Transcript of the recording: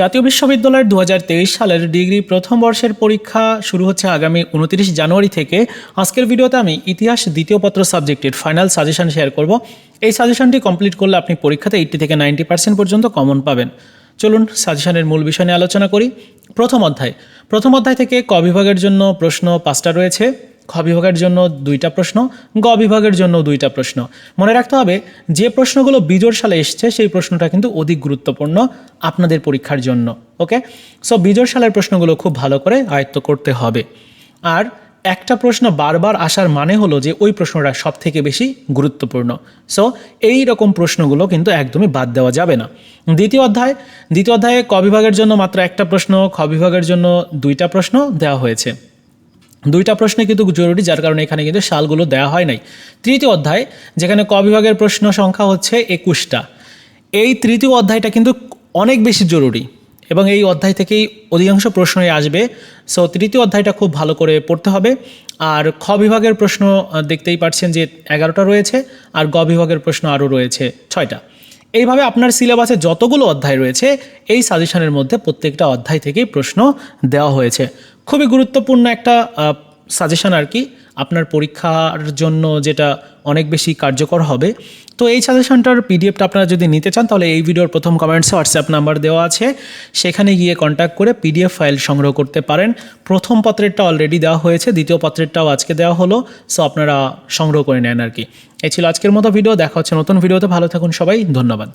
জাতীয় বিশ্ববিদ্যালয়ের দু হাজার তেইশ সালের ডিগ্রি প্রথম বর্ষের পরীক্ষা শুরু হচ্ছে আগামী উনত্রিশ জানুয়ারি থেকে। আজকের ভিডিওতে আমি ইতিহাস দ্বিতীয় পত্র সাবজেক্টের ফাইনাল সাজেশন শেয়ার করব। এই সাজেশনটি কমপ্লিট করলে আপনি পরীক্ষাতে এইটটি থেকে নাইনটি পার্সেন্ট পর্যন্ত কমন পাবেন। চলুন সাজেশনের মূল বিষয় নিয়ে আলোচনা করি। প্রথম অধ্যায়। প্রথম অধ্যায় থেকে ক বিভাগের জন্য প্রশ্ন পাঁচটা রয়েছে। খ বিভাগের জন্য দুইটা প্রশ্ন, গ বিভাগের জন্য দুইটা প্রশ্ন। মনে রাখতে হবে, যে প্রশ্নগুলো বিজোড় সালে এসছে, সেই প্রশ্নটা কিন্তু অধিক গুরুত্বপূর্ণ আপনাদের পরীক্ষার জন্য, ওকে? সো বিজোড় সালের প্রশ্নগুলো খুব ভালো করে আয়ত্ত করতে হবে। আর একটা প্রশ্ন বারবার আসার মানে হলো যে ওই প্রশ্নটা সব থেকে বেশি গুরুত্বপূর্ণ। সো এই রকম প্রশ্নগুলো কিন্তু একদমই বাদ দেওয়া যাবে না। দ্বিতীয় অধ্যায়, দ্বিতীয় অধ্যায়ে ক বিভাগের জন্য মাত্র একটা প্রশ্ন, খ বিভাগের জন্য দুইটা প্রশ্ন দেওয়া হয়েছে। দুইটা প্রশ্ন কিন্তু জরুরি, যার কারণে এখানে কিন্তু সালগুলো দেওয়া হয় নাই। তৃতীয় অধ্যায়, যেখানে ক বিভাগের প্রশ্ন সংখ্যা হচ্ছে একুশটা। এই তৃতীয় অধ্যায়টা কিন্তু অনেক বেশি জরুরি এবং এই অধ্যায় থেকেই অধিকাংশ প্রশ্নই আসবে। সো তৃতীয় অধ্যায়টা খুব ভালো করে পড়তে হবে। আর খ বিভাগের প্রশ্ন দেখতেই পাচ্ছেন যে এগারোটা রয়েছে আর গ বিভাগের প্রশ্ন আরও রয়েছে ছয়টা। এইভাবে আপনার সিলেবাসে যতগুলো অধ্যায় রয়েছে, এই সাজেশনের মধ্যে প্রত্যেকটা অধ্যায় থেকেই প্রশ্ন দেওয়া হয়েছে। খুবই গুরুত্বপূর্ণ একটা সাজেশন আর কি, আপনার পরীক্ষার জন্য যেটা অনেক বেশি কার্যকর হবে। তো এই সাজেশনটার পিডিএফটা আপনারা যদি নিতে চান, তাহলে এই ভিডিওর প্রথম কমেন্টসে হোয়াটসঅ্যাপ নাম্বার দেওয়া আছে। সেখানে গিয়ে কন্ট্যাক্ট করে পিডিএফ ফাইল সংগ্রহ করতে পারেন। প্রথম পত্রেরটা অলরেডি দেওয়া হয়েছে, দ্বিতীয় পত্রেরটাও আজকে দেওয়া হলো সো আপনারা সংগ্রহ করে নেন আর কি। এই ছিল আজকের মতো ভিডিও দেখা হচ্ছে নতুন ভিডিওতে ভালো থাকুন সবাই, ধন্যবাদ।